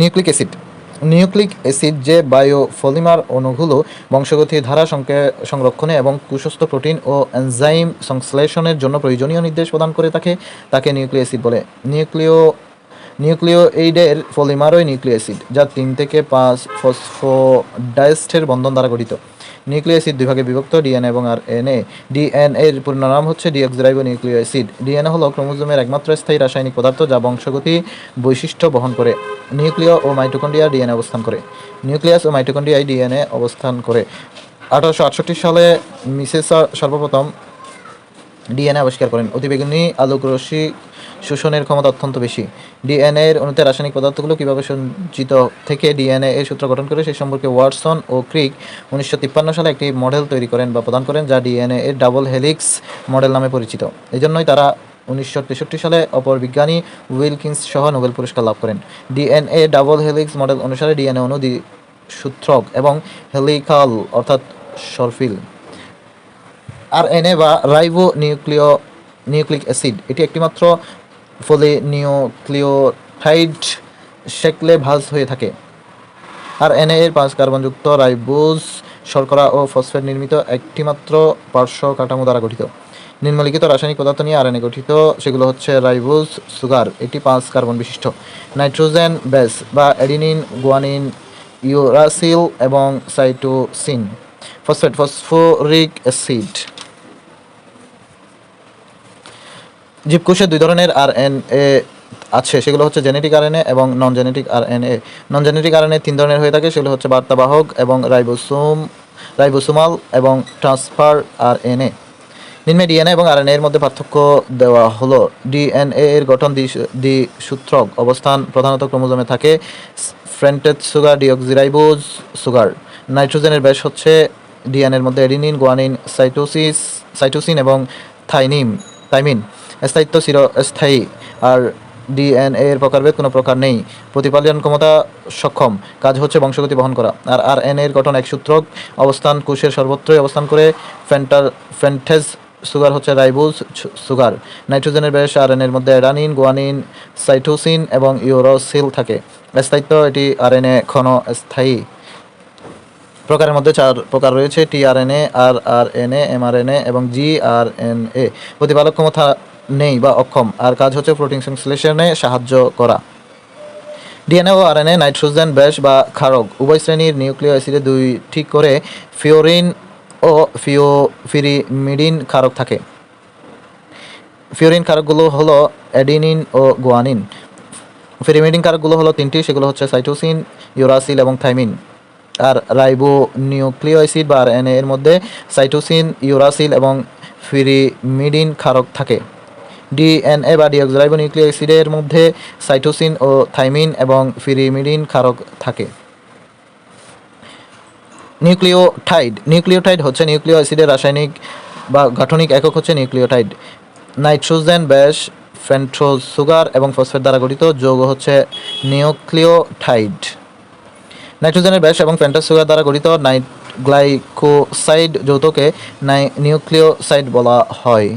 Nucleic acid. Nucleic acid যে বায়োফলিমার অণুগুলো বংশগতি ধারা সংরক্ষণে এবং কুসস্থ প্রোটিন ও এনজাইম সংশ্লেষণের জন্য প্রয়োজনীয় নির্দেশ প্রদান করে থাকে, তাকে নিউক্লিক অ্যাসিড বলে। নিউক্লিয় নিউক্লিওইডের ফলিমারই নিউক্লিক অ্যাসিড, যা তিন থেকে পাঁচ ফসফোডাইস্টের বন্ধন দ্বারা গঠিত। নিউক্লিক অ্যাসিড দুই ভাগে বিভক্ত, ডিএনএ এবং আর এনএ ডিএনএ এর পূর্ণ নাম হচ্ছে ডিঅক্সিরাইবো নিউক্লিক অ্যাসিড ডিএনএ হলো ক্রোমোজোমের একমাত্র স্থায়ী রাসায়নিক পদার্থ যা বংশগতি বৈশিষ্ট্য বহন করে। নিউক্লিয় ও মাইটোকন্ড্রিয়া ডিএনএ অবস্থান করে। নিউক্লিয়াস ও মাইটোকন্ড্রিয়ায় ডিএনএ অবস্থান করে। আঠারোশো আটষট্টি সালে মিসেস সর্বপ্রথম ডিএনএ আবিষ্কার করেন। অতিবেগুনি আলোক রশ্মি শোষণের ক্ষমতা অত্যন্ত বেশি। ডিএনএ এর অণুতে রাসায়নিক পদার্থগুলো কীভাবে সঞ্চিত থেকে ডিএনএ এর সূত্র গঠন করে সেই সম্পর্কে ওয়াটসন ও ক্রিক উনিশশো তিপ্পান্ন সালে একটি মডেল তৈরি করেন বা প্রদান করেন যা ডিএনএ এর ডাবল হেলিক্স মডেল নামে পরিচিত। এই জন্যই তারা উনিশশো তেষট্টি সালে অপর বিজ্ঞানী উইলকিন্স সহ নোবেল পুরস্কার লাভ করেন। ডিএনএ ডাবল হেলিক্স মডেল অনুসারে ডিএনএ অণু সূত্রক এবং হেলিকাল, অর্থাৎ সরফিল। আর এনএ বা রাইবো নিউক্লিয় নিউক্লিক অ্যাসিড, এটি একটিমাত্র ফলে নিউক্লিওটাইড শেকলে ভাজ হয়ে থাকে। আর এনএ এর পাঁচ কার্বনযুক্ত রাইবোজ শর্করা ও ফসফেট নির্মিত একটিমাত্র পার্শ্ব কাঠামো দ্বারা গঠিত। নিম্নলিখিত রাসায়নিক পদার্থ নিয়ে আর আরএনএ গঠিত সেগুলো হচ্ছে রাইবোজ, সুগার, এটি পাঁচ কার্বন বিশিষ্ট। নাইট্রোজেন বেস বা অ্যাডিনিন, গুয়ানিন, ইউরাসিল এবং সাইটোসিন। Phosphate, phosphoric acid. জীবকোষে দুই ধরনের আর এন এ আছে, সেগুলো হচ্ছে জেনেটিক আরএনএ এবং non genetic RNA. Non genetic RNA তিন ধরনের হয়ে থাকে, সেগুলো হচ্ছে বার্তাবাহক এবং রাইবোসোম, রাইবোসোমাল এবং ট্রান্সফার আরএনএ। নিম্নে ডিএনএ এবং আরএনএ এর মধ্যে পার্থক্য দেওয়া হলো। ডিএনএ এর গঠন দ্বি- দ্বিসূত্রক অবস্থান প্রধানত ক্রোমোজোমে থাকে, ফ্রেন্টেড সুগার, ডিঅক্সিরাইবোজ সুগার। নাইট্রোজেনের ব্যাস হচ্ছে ডিএনএর মধ্যে এডিনিন, গোয়ানিন, সাইটোসিস, সাইটোসিন এবং থাইনিম, থাইমিন। স্থায়িত্ব চিরস্থায়ী আর ডিএনএ এর প্রকারভেদ কোনো প্রকার নেই। প্রতিপালন ক্ষমতা সক্ষম। কাজ হচ্ছে বংশগতি বহন করা। আর আর এন এর গঠন এক সূত্রক। অবস্থান কোষের সর্বত্রই অবস্থান করে। ফেন্টার, ফেন্টেজ সুগার হচ্ছে রাইবোজ সুগার। নাইট্রোজেনের ব্যাস আর এর মধ্যে অ্যাডানিন, গুয়ানিন, সাইটোসিন এবং ইউরোসিল থাকে। স্থায়িত্ব, এটি আর এন এ ক্ষণ স্থায়ী। প্রকারের মধ্যে চার প্রকার রয়েছে। টিআরএনএ আর আর এন এ এমআরএনএ এবং জি আর এন এ। প্রতিপালক ক্ষমতা নেই বা অক্ষম। আর কাজ হচ্ছে প্রোটিন সংশ্লেষণে সাহায্য করা। ডিএনএ ও আরএনএ নাইট্রোজেন ব্যাস বা ক্ষারক উভয় শ্রেণির নিউক্লিয় অ্যাসিডে দুই ঠিক করে ফিওরিন ও ফিও ফিরিমিডিন ক্ষারক থাকে। ফিওরিন ক্ষারকগুলো হলো অ্যাডিনিন ও গোয়ানিন ফিরিমিডিন কারকগুলো হলো তিনটি, সেগুলো হচ্ছে সাইটোসিন ইউরাসিল এবং থাইমিন আর রাইবো নিউক্লিয় অ্যাসিড বা আরএনএ এর মধ্যে সাইটোসিন ইউরাসিল এবং ফিরিমিডিন ক্ষারক থাকে। ডিএনএ বা ডিঅক্সিরাইবো নিউক্লিয় অ্যাসিডের মধ্যে সাইটোসিন ও থাইমিন এবং ফিরিমিডিন ক্ষারক থাকে। নিউক্লিওটাইড। নিউক্লিওটাইড হচ্ছে নিউক্লিয় অ্যাসিডের রাসায়নিক বা গাঠনিক একক হচ্ছে নিউক্লিওটাইড। নাইট্রোজেন, ব্যাস ফেন্ট্রোজ সুগার এবং ফসফেট দ্বারা গঠিত যৌগ হচ্ছে নিউক্লিওটাইড। নাইট্রোজেনের ব্যাস এবং ফেন্টাস সুগার দ্বারা গঠিত নাইট গ্লাইকোসাইড নাই, নিউক্লিওসাইড বলা হয়।